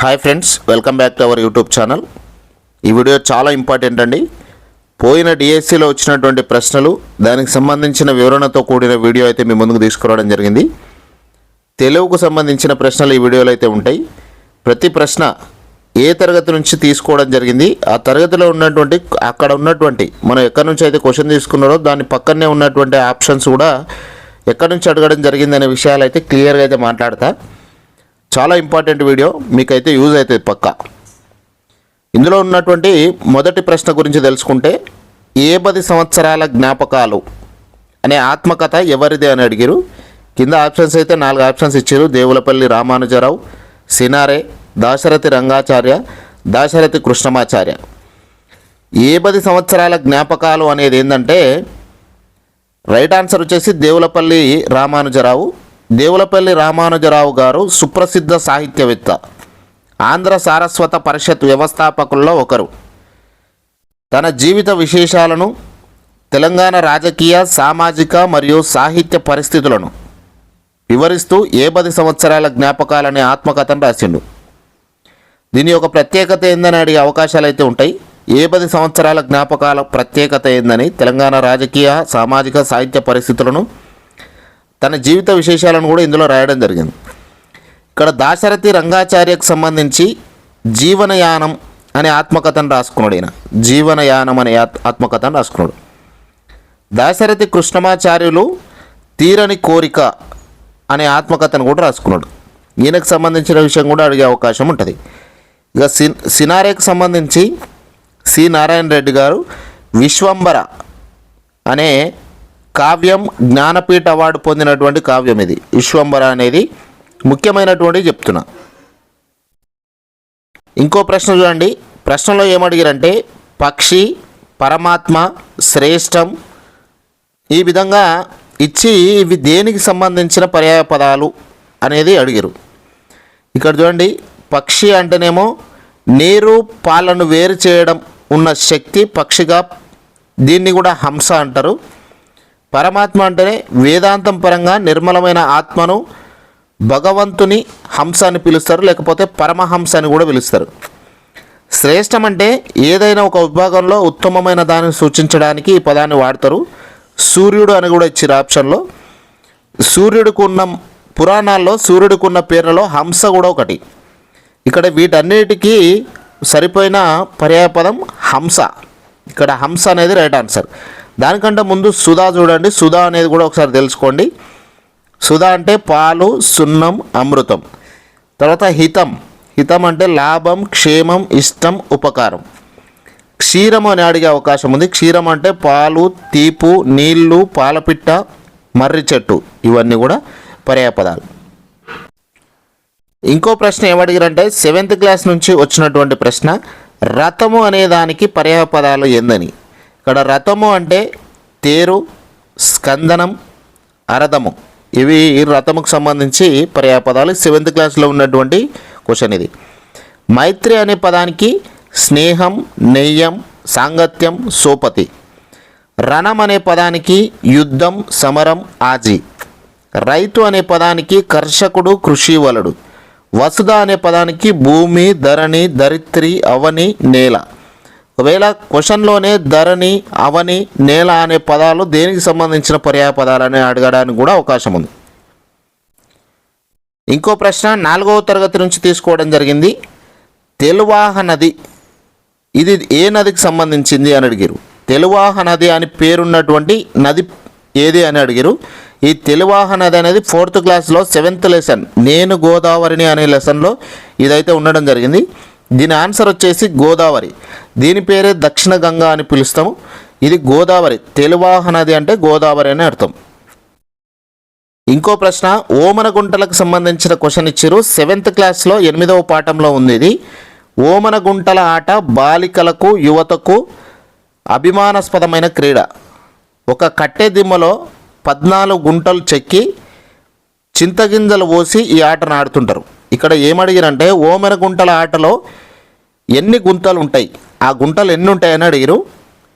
Hi friends welcome back to our YouTube channel ఈ video చాలా important అండి. పోయిన డిఎస్సిలో వచ్చినటువంటి ప్రశ్నలు దానికి సంబంధించిన వివరణతో కూడిన వీడియో అయితే మీ ముందుకు తీసుకురావడం జరిగింది. తెలుగుకు సంబంధించిన ప్రశ్నలు ఈ వీడియోలో అయితే ఉంటాయి. ప్రతి ప్రశ్న ఏ తరగతి నుంచి తీసుకోవడం జరిగింది ఆ తరగతిలో ఉన్నటువంటి అక్కడ ఉన్నటువంటి మనం ఎక్కడి నుంచి అయితే క్వశ్చన్ తీసుకున్నారో దాని పక్కనే ఉన్నటువంటి ఆప్షన్స్ కూడా ఎక్కడి నుంచి అడగడం జరిగింది అనే విషయాలు అయితే క్లియర్గా అయితే మాట్లాడతా. చాలా ఇంపార్టెంట్ వీడియో మీకైతే యూజ్ అవుతుంది పక్కా. ఇందులో ఉన్నటువంటి మొదటి ప్రశ్న గురించి తెలుసుకుంటే ఏ పది సంవత్సరాల జ్ఞాపకాలు అనే ఆత్మకథ ఎవరిది అని అడిగారు. కింద ఆప్షన్స్ అయితే నాలుగు ఆప్షన్స్ ఇచ్చారు. దేవులపల్లి రామానుజరావు సినారే దాశరథి రంగాచార్య దాశరథి కృష్ణమాచార్య. ఏ పది సంవత్సరాల జ్ఞాపకాలు అనేది ఏంటంటే రైట్ ఆన్సర్ వచ్చేసి దేవులపల్లి రామానుజరావు దేవులపల్లి రామానుజరావు గారు సుప్రసిద్ధ సాహిత్యవేత్త. ఆంధ్ర సారస్వత పరిషత్ వ్యవస్థాపకుల్లో ఒకరు. తన జీవిత విశేషాలను తెలంగాణ రాజకీయ సామాజిక మరియు సాహిత్య పరిస్థితులను వివరిస్తూ ఏ పది సంవత్సరాల జ్ఞాపకాలనే ఆత్మకథను రాసిండు. దీని యొక్క ప్రత్యేకత ఏందని అడిగే అవకాశాలు అయితే ఉంటాయి. ఏ పది సంవత్సరాల జ్ఞాపకాల ప్రత్యేకత ఏందని తెలంగాణ రాజకీయ సామాజిక సాహిత్య పరిస్థితులను తన జీవిత విశేషాలను కూడా ఇందులో రాయడం జరిగింది. ఇక్కడ దాశరథి రంగాచార్యకు సంబంధించి జీవనయానం అనే ఆత్మకథను రాసుకున్నాడు ఈయన. జీవనయానం అనే ఆత్- ఆత్మకథను రాసుకున్నాడు. దాశరథి కృష్ణమాచార్యులు తీరని కోరిక అనే ఆత్మకథను కూడా రాసుకున్నాడు. ఈయనకు సంబంధించిన విషయం కూడా అడిగే అవకాశం ఉంటుంది. ఇక సిన్ సినారేకి సంబంధించి సి. నారాయణ రెడ్డి గారు విశ్వంబర అనే కావ్యం జ్ఞానపీఠ అవార్డు పొందినటువంటి కావ్యం ఇది. విశ్వంబర అనేది ముఖ్యమైనటువంటి చెప్తున్నా. ఇంకో ప్రశ్న చూడండి. ప్రశ్నలో ఏమడిగారంటే పక్షి పరమాత్మ శ్రేష్టం ఈ విధంగా ఇచ్చి ఇవి దేనికి సంబంధించిన పర్యాయ పదాలు అనేది అడిగారు. ఇక్కడ చూడండి. పక్షి అంటేనేమో నీరు పాలను వేరు చేయడం ఉన్న శక్తి పక్షిగా దీన్ని కూడా హంస అంటారు. పరమాత్మ అంటేనే వేదాంతం పరంగా నిర్మలమైన ఆత్మను భగవంతుని హంస అని పిలుస్తారు లేకపోతే పరమహంస అని కూడా పిలుస్తారు. శ్రేష్టం అంటే ఏదైనా ఒక విభాగంలో ఉత్తమమైన దాన్ని సూచించడానికి ఈ పదాన్ని వాడతారు. సూర్యుడు అని కూడా ఇచ్చారు ఆప్షన్లో. సూర్యుడికి ఉన్న పురాణాల్లో సూర్యుడికున్న పేర్లలో హంస కూడా ఒకటి. ఇక్కడ వీటన్నిటికీ సరిపోయిన పర్యాయపదం హంస. ఇక్కడ హంస అనేది రైట్ ఆన్సర్ దానికంటే ముందు సుధా చూడండి. సుధా అనేది కూడా ఒకసారి తెలుసుకోండి. సుధా అంటే పాలు సున్నం అమృతం. తర్వాత హితం. హితం అంటే లాభం క్షేమం ఇష్టం ఉపకారం. క్షీరం అని అడిగే అవకాశం ఉంది. క్షీరం అంటే పాలు తీపు నీళ్ళు పాలపిట్ట మర్రి చెట్టు. ఇవన్నీ కూడా పర్యాయపదాలు ఇంకో ప్రశ్న ఏమడిగారంటే సెవెంత్ క్లాస్ నుంచి వచ్చినటువంటి ప్రశ్న. రథము అనే దానికి పర్యాయ ఏందని? ఇక్కడ రథము అంటే తేరు స్కందనం అరథము. ఇవి రథముకు సంబంధించి పర్యాపదాలు సెవెంత్ క్లాస్లో ఉన్నటువంటి క్వశ్చన్ ఇది. మైత్రి అనే పదానికి స్నేహం నెయ్యం సాంగత్యం సోపతి. రణం అనే పదానికి యుద్ధం సమరం ఆజీ. రైతు అనే పదానికి కర్షకుడు కృషివలుడు. వసుధ అనే పదానికి భూమి ధరణి ధరిత్రి అవని నేల. ఒకవేళ క్వశ్చన్లోనే ధరణి అవని నేల అనే పదాలు దేనికి సంబంధించిన పర్యాయ పదాలని అడగడానికి కూడా అవకాశం ఉంది. ఇంకో ప్రశ్న నాలుగవ తరగతి నుంచి తీసుకోవడం జరిగింది. తెలువాహ నది ఇది ఏ నదికి సంబంధించింది అని అడిగారు తెలువాహ నది అని పేరున్నటువంటి నది ఏది అని అడిగారు ఈ తెలువాహ నది అనేది ఫోర్త్ క్లాస్లో సెవెంత్ లెసన్. నేను గోదావరిని అనే లెసన్లో ఇదైతే ఉండడం జరిగింది. దీని ఆన్సర్ వచ్చేసి గోదావరి. దీని పేరే దక్షిణ గంగా అని పిలుస్తాము. ఇది గోదావరి. తెలువాహ నది అంటే గోదావరి అని అర్థం. ఇంకో ప్రశ్న ఓమన గుంటలకు సంబంధించిన క్వశ్చన్ ఇచ్చారు. సెవెంత్ క్లాస్లో ఎనిమిదవ పాఠంలో ఉంది ఇది. ఓమన గుంటల ఆట బాలికలకు యువతకు అభిమానాస్పదమైన క్రీడ. ఒక కట్టె దిమ్మలో పద్నాలుగు గుంటలు చెక్కి చింతగింజలు పోసి ఈ ఆటను ఆడుతుంటారు. ఇక్కడ ఏమడిగారంటే ఓమెన గుంటల ఆటలో ఎన్ని గుంతలు ఉంటాయి? ఆ గుంటలు ఎన్ని ఉంటాయని అడిగిరు.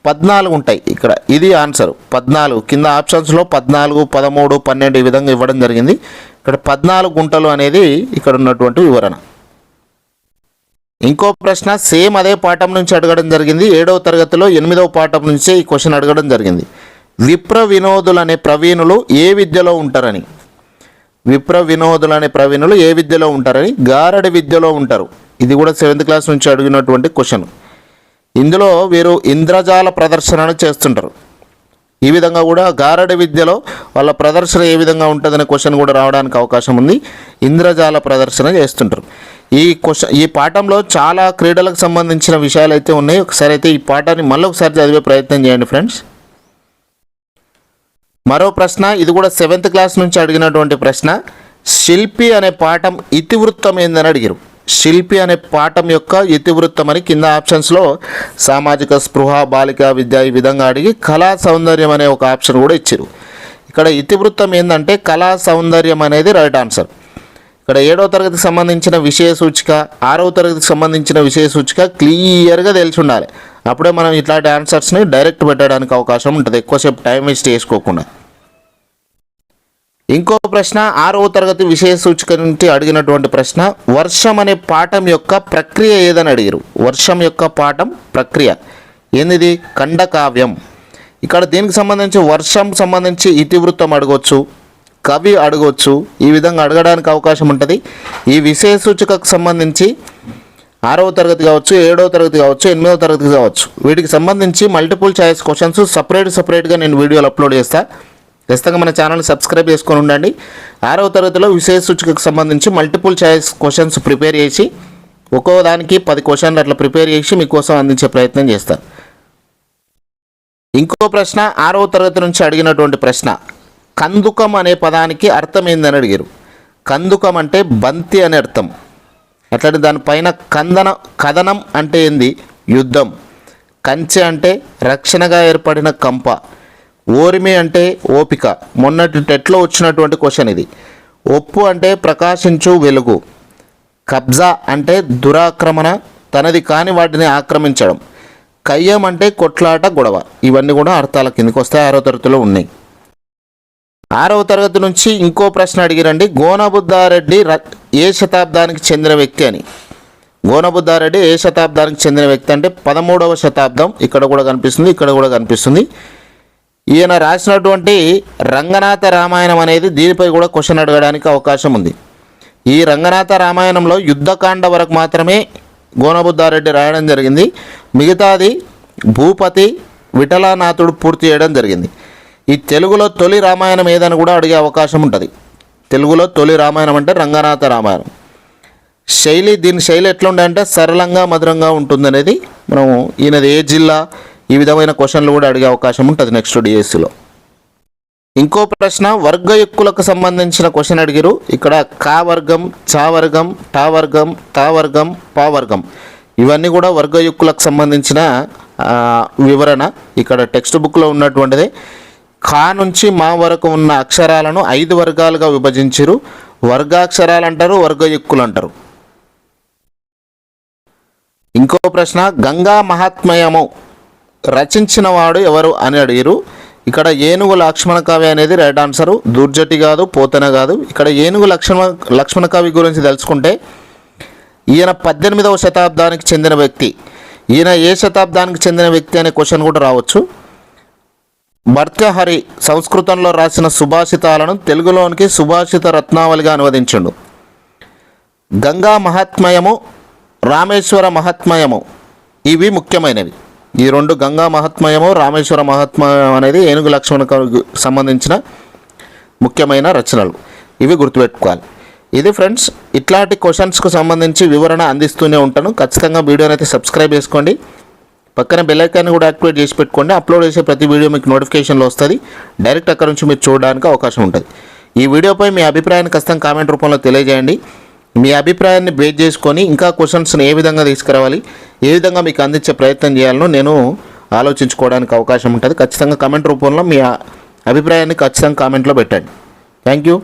పద్నాలుగు ఉంటాయి ఇక్కడ. ఇది ఆన్సర్. పద్నాలుగు. కింద ఆప్షన్స్లో పద్నాలుగు పదమూడు పన్నెండు ఈ విధంగా ఇవ్వడం జరిగింది. ఇక్కడ పద్నాలుగు గుంటలు అనేది ఇక్కడ ఉన్నటువంటి వివరణ. ఇంకో ప్రశ్న సేమ్ అదే పాఠం నుంచి అడగడం జరిగింది. ఏడవ తరగతిలో ఎనిమిదవ పాఠం నుంచే ఈ క్వశ్చన్ అడగడం జరిగింది. విప్ర వినోదులు అనే ప్రవీణులు ఏ విద్యలో ఉంటారని? విప్ర వినోదులు అనే ప్రవీణులు ఏ విద్యలో ఉంటారని? గారడి విద్యలో ఉంటారు. ఇది కూడా సెవెంత్ క్లాస్ నుంచి అడిగినటువంటి క్వశ్చన్. ఇందులో వీరు ఇంద్రజాల ప్రదర్శనను చేస్తుంటారు. ఈ విధంగా కూడా గారడి విద్యలో వాళ్ళ ప్రదర్శన ఏ విధంగా ఉంటుందనే క్వశ్చన్ కూడా రావడానికి అవకాశం ఉంది. ఇంద్రజాల ప్రదర్శన చేస్తుంటారు. ఈ క్వశ్చన్ ఈ పాఠంలో చాలా క్రీడలకు సంబంధించిన విషయాలు అయితే ఉన్నాయి. ఒకసారి అయితే ఈ పాఠాన్ని మళ్ళీ ఒకసారి చదివే ప్రయత్నం చేయండి ఫ్రెండ్స్. మరో ప్రశ్న ఇది కూడా సెవెంత్ క్లాస్ నుంచి అడిగినటువంటి ప్రశ్న. శిల్పి అనే పాఠం ఇతివృత్తం ఏందని అడిగారు. శిల్పి అనే పాఠం యొక్క ఇతివృత్తం అని కింద ఆప్షన్స్లో సామాజిక స్పృహ బాలిక విద్య ఈ విధంగా అడిగి కళా సౌందర్యం అనే ఒక ఆప్షన్ కూడా ఇచ్చారు. ఇక్కడ ఇతివృత్తం ఏంటంటే కళా సౌందర్యం అనేది రైట్ ఆన్సర్ ఇక్కడ ఏడవ తరగతికి సంబంధించిన విషయ సూచిక ఆరవ తరగతికి సంబంధించిన విషయ సూచిక క్లియర్గా తెలిసి ఉండాలి. అప్పుడే మనం ఇట్లాంటి ఆన్సర్స్ని డైరెక్ట్ పెట్టడానికి అవకాశం ఉంటుంది. ఎక్కువసేపు టైం వేస్ట్ చేసుకోకుండా. ఇంకో ప్రశ్న ఆరవ తరగతి విషయ సూచిక నుంచి అడిగినటువంటి ప్రశ్న వర్షం అనే పాఠం యొక్క ప్రక్రియ ఏదని అడిగారు. వర్షం యొక్క పాఠం ప్రక్రియ. ఏంది ఖండకావ్యం. ఇక్కడ దీనికి సంబంధించి వర్షం సంబంధించి ఇతివృత్తం అడగవచ్చు కవి అడగవచ్చు ఈ విధంగా అడగడానికి అవకాశం ఉంటుంది. ఈ విషయ సూచికకు సంబంధించి ఆరవ తరగతి కావచ్చు ఏడవ తరగతి కావచ్చు ఎనిమిదవ తరగతి కావచ్చు. వీటికి సంబంధించి మల్టిపుల్ చాయిస్ క్వశ్చన్స్ సపరేట్ సపరేట్గా నేను వీడియోలు అప్లోడ్ చేస్తాను ఖచ్చితంగా మన ఛానల్ని సబ్స్క్రైబ్ చేసుకొని ఉండండి. ఆరవ తరగతిలో విశేష సూచికకు సంబంధించి మల్టిపుల్ చాయిస్ క్వశ్చన్స్ ప్రిపేర్ చేసి ఒక్కో దానికి పది క్వశ్చన్లు అట్లా ప్రిపేర్ చేసి మీకోసం అందించే ప్రయత్నం చేస్తాను ఇంకో ప్రశ్న ఆరవ తరగతి నుంచి అడిగినటువంటి ప్రశ్న. కందుకం అనే పదానికి అర్థం ఏందని అడిగారు. కందుకం అంటే బంతి అనే అర్థం. అట్లాంటి దానిపైన కందన కథనం అంటే ఏంది? యుద్ధం. కంచె అంటే రక్షణగా ఏర్పడిన కంప. ఓరిమి అంటే ఓపిక. మొన్నటి టెట్లో వచ్చినటువంటి క్వశ్చన్ ఇది. ఒప్పు అంటే ప్రకాశించు వెలుగు. కబ్జా అంటే దురాక్రమణ తనది కాని వాటిని ఆక్రమించడం. కయ్యం అంటే కొట్లాట గొడవ. ఇవన్నీ కూడా అర్థాల కిందకి వస్తాయి ఆరో తరగతిలో ఉన్నాయి. ఆరవ తరగతి నుంచి ఇంకో ప్రశ్న అడిగిరండి. గోనబుద్ధారెడ్డి ఏ శతాబ్దానికి చెందిన వ్యక్తి అని. గోనబుద్ధారెడ్డి ఏ శతాబ్దానికి చెందిన వ్యక్తి అంటే పదమూడవ శతాబ్దం ఇక్కడ కూడా కనిపిస్తుంది ఇక్కడ కూడా కనిపిస్తుంది. ఈయన రాసినటువంటి రంగనాథ రామాయణం అనేది దీనిపై కూడా క్వశ్చన్ అడగడానికి అవకాశం ఉంది. ఈ రంగనాథ రామాయణంలో యుద్ధకాండ వరకు మాత్రమే గోనబుద్ధారెడ్డి రాయడం జరిగింది. మిగతాది భూపతి విఠలానాథుడు పూర్తి చేయడం జరిగింది. ఈ తెలుగులో తొలి రామాయణం ఏదని కూడా అడిగే అవకాశం ఉంటుంది. తెలుగులో తొలి రామాయణం అంటే రంగనాథ రామాయణం. శైలి దీని శైలి ఎట్లుండే అంటే సరళంగా మధురంగా ఉంటుంది అనేది మనం ఈయనది ఏ జిల్లా ఈ విధమైన క్వశ్చన్లు కూడా అడిగే అవకాశం ఉంటుంది నెక్స్ట్ డిఎస్సిలో. ఇంకో ప్రశ్న వర్గయుక్కులకు సంబంధించిన క్వశ్చన్ అడిగిరు. ఇక్కడ కా వర్గం చా వర్గం టా వర్గం తా వర్గం పా వర్గం. ఇవన్నీ కూడా వర్గయుక్కులకు సంబంధించిన వివరణ. ఇక్కడ టెక్స్ట్ బుక్లో ఉన్నటువంటిది. ఖా నుంచి మా వరకు ఉన్న అక్షరాలను ఐదు వర్గాలుగా విభజించారు. వర్గాక్షరాలు అంటారు వర్గయుక్కులు అంటారు ఇంకో ప్రశ్న గంగా మహాత్మయము రచించిన వాడు ఎవరు అని అడిగారు. ఇక్కడ ఏనుగు లక్ష్మణ కవి అనేది రైట్ ఆన్సర్. దుర్జటి కాదు పోతన కాదు. ఇక్కడ ఏనుగు లక్ష్మణ లక్ష్మణ కవి గురించి తెలుసుకుంటే ఈయన పద్దెనిమిదవ శతాబ్దానికి చెందిన వ్యక్తి. ఈయన ఏ శతాబ్దానికి చెందిన వ్యక్తి అనే క్వశ్చన్ కూడా రావచ్చు. భర్తహరి సంస్కృతంలో రాసిన సుభాషితాలను తెలుగులోనికి సుభాషిత రత్నావళిగా అనువదించిండు. గంగా మహాత్మయము రామేశ్వర మహాత్మయము ఇవి ముఖ్యమైనవి. ఈ రెండు గంగా మహాత్మయము రామేశ్వర మహాత్మయం అనేది ఏనుగు లక్ష్మణకు సంబంధించిన ముఖ్యమైన రచనలు. ఇవి గుర్తుపెట్టుకోవాలి. ఇది ఫ్రెండ్స్ ఇట్లాంటి క్వశ్చన్స్కు సంబంధించి వివరణ అందిస్తూనే ఉంటాను. ఖచ్చితంగా వీడియోని అయితే సబ్స్క్రైబ్ చేసుకోండి. పక్కన బెల్లైకాన్ని కూడా యాక్టివేట్ చేసి పెట్టుకోండి. అప్లోడ్ చేసే ప్రతి వీడియో మీకు నోటిఫికేషన్లో వస్తుంది. డైరెక్ట్ అక్కడ నుంచి మీరు చూడడానికి అవకాశం ఉంటుంది. ఈ వీడియోపై మీ అభిప్రాయాన్ని ఖచ్చితంగా కామెంట్ రూపంలో తెలియజేయండి. మీ అభిప్రాయాన్ని బేస్ చేసుకొని ఇంకా క్వశ్చన్స్ని ఏ విధంగా తీసుకురావాలి ఏ విధంగా మీకు అందించే ప్రయత్నం చేయాలనో నేను ఆలోచించుకోవడానికి అవకాశం ఉంటుంది. ఖచ్చితంగా కామెంట్ రూపంలో మీ అభిప్రాయాన్ని ఖచ్చితంగా కామెంట్లో పెట్టండి. Thank you